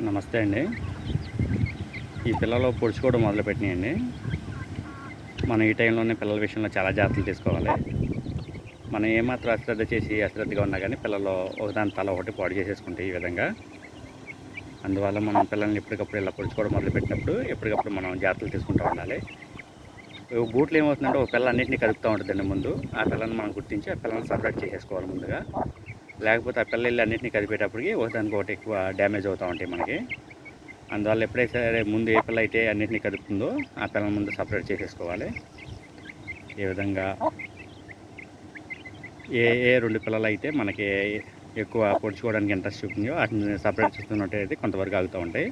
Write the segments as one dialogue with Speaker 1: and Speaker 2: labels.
Speaker 1: నమస్తే అండి. ఈ పిల్లలు పొడుచుకోవడం మొదలుపెట్టినాయండి. మనం ఈ టైంలోనే పిల్లల విషయంలో చాలా జాగ్రత్తలు తీసుకోవాలి. మనం ఏమాత్రం అశ్రద్ధ చేసి అశ్రద్ధగా ఉన్నా కానీ పిల్లలు ఒకదాని తల ఒకటి పాడు చేసేసుకుంటాయి ఈ విధంగా. అందువల్ల మనం పిల్లల్ని ఎప్పటికప్పుడు ఇలా పొడుచుకోవడం మొదలుపెట్టినప్పుడు ఎప్పటికప్పుడు మనం జాగ్రత్తలు తీసుకుంటూ ఉండాలి. బూట్లు ఏమవుతుందంటే ఒక పిల్ల అన్నింటినీ కదుపుతూ ఉంటుందండి ముందు. ఆ పిల్లని మనం గుర్తించి ఆ పిల్లల్ని సపరేట్ చేసేసుకోవాలి ముందుగా. లేకపోతే ఆ పిల్ల అన్నింటినీ కదిపేటప్పటికి ఒకదానికి ఒకటి ఎక్కువ డ్యామేజ్ అవుతూ ఉంటాయి మనకి. అందువల్ల ఎప్పుడైతే సరే ముందు ఏ పిల్ల అయితే అన్నింటినీ కదుపుతుందో ఆ పిల్లల ముందు సపరేట్ చేసేసుకోవాలి. ఈ విధంగా ఏ ఏ రెండు పిల్లలు అయితే మనకి ఎక్కువ పొడుచుకోవడానికి ఇంట్రెస్ట్ చూపిందో వాటిని సపరేట్ చేస్తున్నట్టయితే కొంతవరకు ఆగుతూ ఉంటాయి.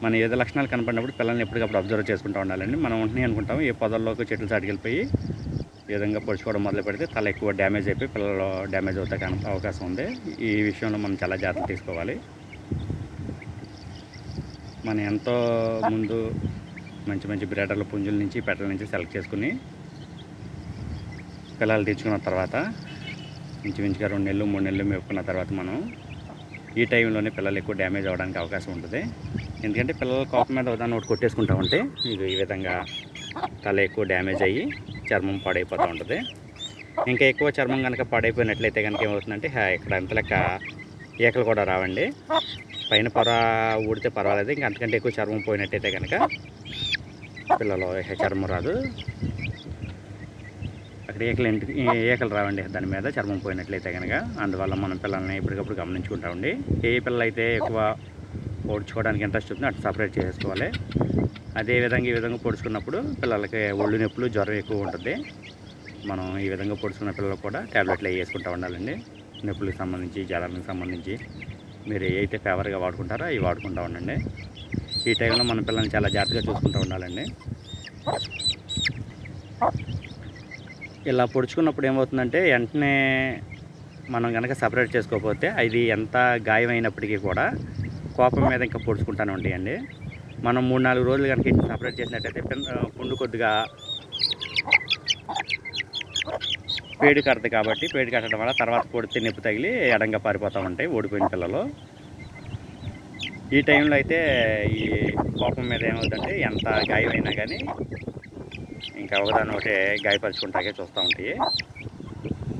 Speaker 1: మన ఏదో లక్షణాలు కనపడినప్పుడు పిల్లల్ని ఎప్పటికప్పుడు అబ్జర్వ్ చేసుకుంటూ ఉండాలండి. మనం ఉంటున్నాయి అనుకుంటాం. ఏ పొదల్లోకి చెట్లు సాటికెళ్ళిపోయి ఈ విధంగా పొడుచుకోవడం మొదలు పెడితే తల ఎక్కువ డ్యామేజ్ అయిపోయి పిల్లలు డ్యామేజ్ అవుతాయి అవకాశం ఉంది. ఈ విషయంలో మనం చాలా జాగ్రత్త తీసుకోవాలి. మనం ఎంతో ముందు మంచి మంచి బ్రేడర్ల పుంజుల నుంచి పెట్టల నుంచి సెలెక్ట్ చేసుకుని పిల్లలు తెచ్చుకున్న తర్వాత ఇంచుమించుగా రెండు నెలలు మూడు నెలలు మేపుకున్న తర్వాత మనం ఈ టైంలోనే పిల్లలు ఎక్కువ డ్యామేజ్ అవ్వడానికి అవకాశం ఉంటుంది. ఎందుకంటే పిల్లల కోపం మీద దాన్ని ఒకటి కొట్టేసుకుంటా ఉంటే ఇది ఈ విధంగా తల ఎక్కువ డ్యామేజ్ అయ్యి చర్మం పాడైపోతూ ఉంటుంది. ఇంకా ఎక్కువ చర్మం కనుక పాడైపోయినట్లయితే కనుక ఏమవుతుందంటే హా, ఇక్కడ అంత లెక్క ఈకలు కూడా రావండి. పైన పొర ఊడితే పర్వాలేదు ఇంకా అంతకంటే ఎక్కువ చర్మం పోయినట్టయితే కనుక పిల్లలు చర్మం రాదు. అక్కడ ఈకలు ఇంటికి ఈకలు రావండి దాని మీద చర్మం పోయినట్లయితే కనుక అందువల్ల మనం పిల్లల్ని ఎప్పటికప్పుడు గమనించుకుంటామండి ఏ పిల్లలు అయితే ఎక్కువ పొడుచుకోవడానికి ఇంట్రెస్ట్ ఉంటుందో అటు సపరేట్ చేసుకోవాలి. అదేవిధంగా ఈ విధంగా పొడుచుకున్నప్పుడు పిల్లలకి ఒళ్ళు నొప్పులు జ్వరం ఎక్కువ ఉంటుంది. మనం ఈ విధంగా పొడుచుకున్న పిల్లలకు కూడా ట్యాబ్లెట్లు వేసుకుంటూ ఉండాలండి. నొప్పులకు సంబంధించి జ్వరానికి సంబంధించి మీరు ఏదైతే ఫేవర్గా వాడుకుంటారో అవి వాడుకుంటూ ఉండండి. ఈ టైంలో మన పిల్లల్ని చాలా జాగ్రత్తగా చూసుకుంటూ ఉండాలండి. ఇలా పొడుచుకున్నప్పుడు ఏమవుతుందంటే వెంటనే మనం కనుక సపరేట్ చేసుకోకపోతే అది ఎంత గాయమైనప్పటికీ కూడా కోపం మీద ఇంకా పొడుచుకుంటానే ఉంటాయండి. మనం మూడు నాలుగు రోజులు కనుక ఇచ్చి సపరేట్ చేసినట్టయితే పుండు కొద్దిగా పేడి కడదు కాబట్టి పేడి కట్టడం వల్ల తర్వాత పొడితే నొప్పి తగిలి ఎడంగా పారిపోతూ ఉంటాయి ఓడిపోయిన పిల్లలు. ఈ టైంలో అయితే ఈ కోపం మీద ఏమవుతుందంటే ఎంత గాయమైనా కానీ ఇంకా ఒకదాని ఒకటి గాయపరుచుకుంటాకే చూస్తూ ఉంటాయి.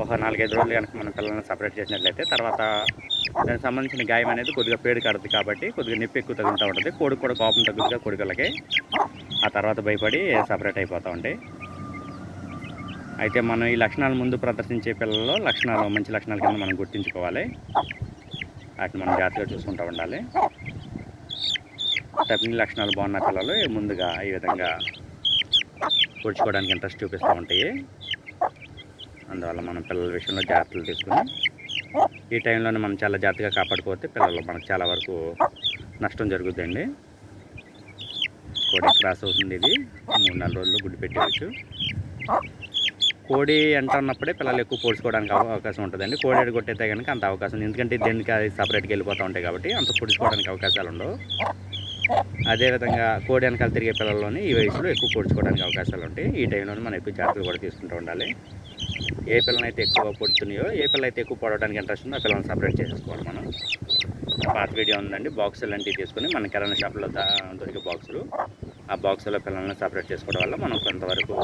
Speaker 1: ఒక నాలుగైదు రోజులు కనుక మన పిల్లల్ని సపరేట్ చేసినట్లయితే తర్వాత దానికి సంబంధించిన గాయం అనేది కొద్దిగా పేడు కడుతుంది కాబట్టి కొద్దిగా నొప్పి ఎక్కువ తగ్గుతూ ఉంటుంది. కోడికి కూడా కోపం తగ్గుతుందిగా కోడికలకి ఆ తర్వాత భయపడి సపరేట్ అయిపోతూ ఉంటాయి. అయితే మనం ఈ లక్షణాలు ముందు ప్రదర్శించే పిల్లల్లో లక్షణాలు మంచి లక్షణాల కింద మనం గుర్తించుకోవాలి. వాటిని మనం జాగ్రత్తగా చూసుకుంటూ ఉండాలి. తప్పిన లక్షణాలు బాగున్న పిల్లలు ముందుగా ఈ విధంగా పొడుచుకోవడానికి ఇంట్రెస్ట్ చూపిస్తూ ఉంటాయి. అందువల్ల మనం పిల్లల విషయంలో జాగ్రత్తలు తీసుకుని ఈ టైంలోనే మనం చాలా జాగ్రత్తగా కాపాడుకోతే పిల్లలు మనకు చాలా వరకు నష్టం జరుగుతుందండి కోడి క్రాస్ అవుతుంది ఇది. మూడు నాలుగు రోజులు గుడ్డు పెట్టేయచ్చు. కోడి ఎంట ఉన్నప్పుడే పిల్లలు ఎక్కువ పొడుచుకోవడానికి అవ- అవకాశం ఉంటుందండి. కోడి ఎడ కొట్టేస్తే కనుక అంత అవకాశం ఉంది. ఎందుకంటే దేనికి అది సపరేట్గా వెళ్ళిపోతూ ఉంటాయి కాబట్టి అంత పొడుచుకోవడానికి అవకాశాలు ఉండవు. అదేవిధంగా కోడి వెనకాల తిరిగే పిల్లల్లోని ఈ వయసులో ఎక్కువ పొడుచుకోవడానికి అవకాశాలు ఉంటాయి. ఈ టైంలోనే మనం ఎక్కువ జాగ్రత్తలు కూడా తీసుకుంటూ ఉండాలి. ఏ పిల్లలైతే ఎక్కువ పొడుతున్నాయో ఏ పిల్లలు అయితే ఎక్కువ పొడవడానికి ఇంట్రెస్ట్ ఉందో ఆ పిల్లల్ని సపరేట్ చేసేసుకోవాలి మనం. పాత వీడియో ఉందండి బాక్స్ లాంటివి తీసుకొని మన కిరాణా షాప్లో దొరికే బాక్సులు ఆ బాక్సులో పిల్లల్ని సపరేట్ చేసుకోవడం వల్ల మనం కొంతవరకు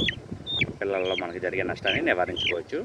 Speaker 1: పిల్లల్లో మనకు జరిగే నష్టాన్ని నివారించుకోవచ్చు.